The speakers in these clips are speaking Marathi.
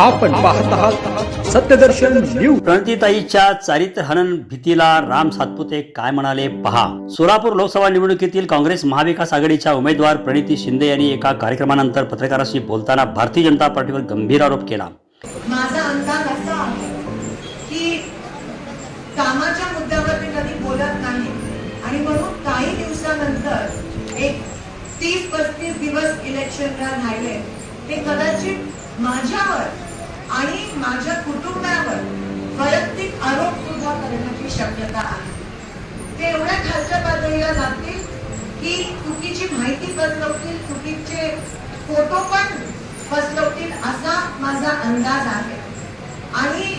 आपण पाहत आहात सत्यदर्शन न्यूज. प्रणतीताईच्या चारित्र्य हनन भीतीला राम सातपुते काय म्हणाले पहा. सोलापूर लोकसभा निवडणुकीतील काँग्रेस महाविकास आघाडीच्या उमेदवार प्रणिती शिंदे यांनी एका कार्यक्रमानंतर पत्रकारांशी बोलताना भारतीय जनता पार्टीवर गंभीर आरोप केला. माझा अंदाज असा आहे की कामाच्या मुद्द्यावर मी कधी बोलत नाही. आणि म्हणून काही दिवसानंतर एक तीस पस्तीस दिवस इलेक्शनला राहिले. ते कदाचित माझ्यावर आणि माझ्या कुटुंबावर वैयक्तिक आरोप सुद्धा करण्याची शक्यता आहे. ते एवढ्या खालच्या पातळीला जातील की चुकीची माहिती पसरवतील चुकीचे फोटो पण पसरवतील असा माझा अंदाज आहे. आणि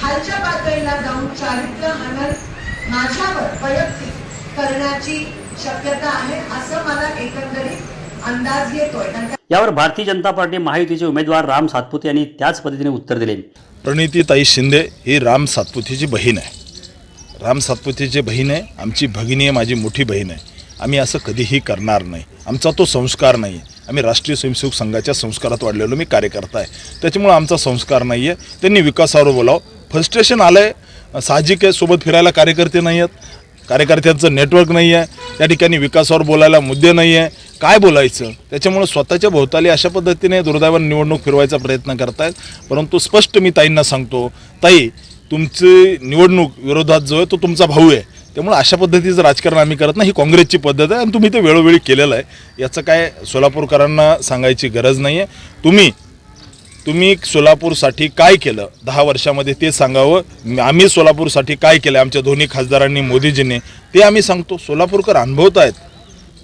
खालच्या पातळीला जाऊन चारित्र्य हनन माझ्यावर वैयक्तिक करण्याची शक्यता आहे असं मला एकंदरीत अंदाज येतोय. कारण यावर भारतीय जनता पार्टी महायुतीचे उमेदवार राम सातपुते यांनी त्याच पद्धतीने उत्तर दिले. प्रणितीताई शिंदे ही राम सातपुतेची बहीण आहे. राम सातपुतेची बहीण आहे. आमची भगिनी आहे माझी मोठी बहीण आहे. आम्ही असं कधीही करणार नाही. आमचा तो संस्कार नाही आहे आम्ही राष्ट्रीय स्वयंसेवक संघाच्या संस्कारात वाढलेलो. मी कार्यकर्ता आहे त्याच्यामुळे आमचा संस्कार नाही आहे त्यांनी विकासावर बोलावं. फ्रस्ट्रेशन आलं आहे साहजिक आहे सोबत फिरायला कार्यकर्ते नाही आहेत कार्यकर्त्यांचं नेटवर्क नाही आहे त्या ठिकाणी विकासावर बोलायला मुद्दे नाही आहे काय बोलायचं? त्याच्यामुळं स्वतःच्या भोवताली अशा पद्धतीने दुर्दैवान निवडणूक फिरवायचा प्रयत्न करतायत. परंतु स्पष्ट मी ताईंना सांगतो ताई तुमची निवडणूक विरोधात जो आहे तो तुमचा भाऊ आहे. त्यामुळे अशा पद्धतीचं राजकारण आम्ही करत नाही ही काँग्रेसची पद्धत आहे आणि तुम्ही ते वेळोवेळी केलेलं आहे. याचं काय सोलापूरकरांना सांगायची गरज नाही आहे तुम्ही तुम्ही सोलापूरसाठी काय केलं? दहा वर्षामध्ये ते सांगावं. आम्ही सोलापूरसाठी काय केलं? आमच्या दोन्ही खासदारांनी मोदीजींनी ते आम्ही सांगतो. सोलापूरकर अनुभवत आहेत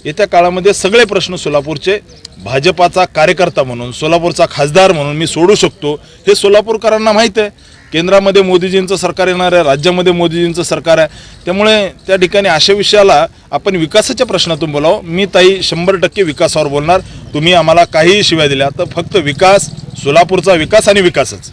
येत्या काळामध्ये सगळे प्रश्न सोलापूरचे भाजपाचा कार्यकर्ता म्हणून सोलापूरचा खासदार म्हणून मी सोडू शकतो. हे सोलापूरकरांना माहीत आहे. केंद्रामध्ये मोदीजींचं सरकार येणार आहे राज्यामध्ये मोदीजींचं सरकार आहे. त्यामुळे त्या ठिकाणी अशा विषयाला आपण विकासाच्या प्रश्नातून बोलावं. मी ताई शंभर टक्के विकासावर बोलणार. तुम्ही आम्हाला काहीही शिव्या दिल्या तर फक्त विकास सोलापूरचा विकास आणि विकासच.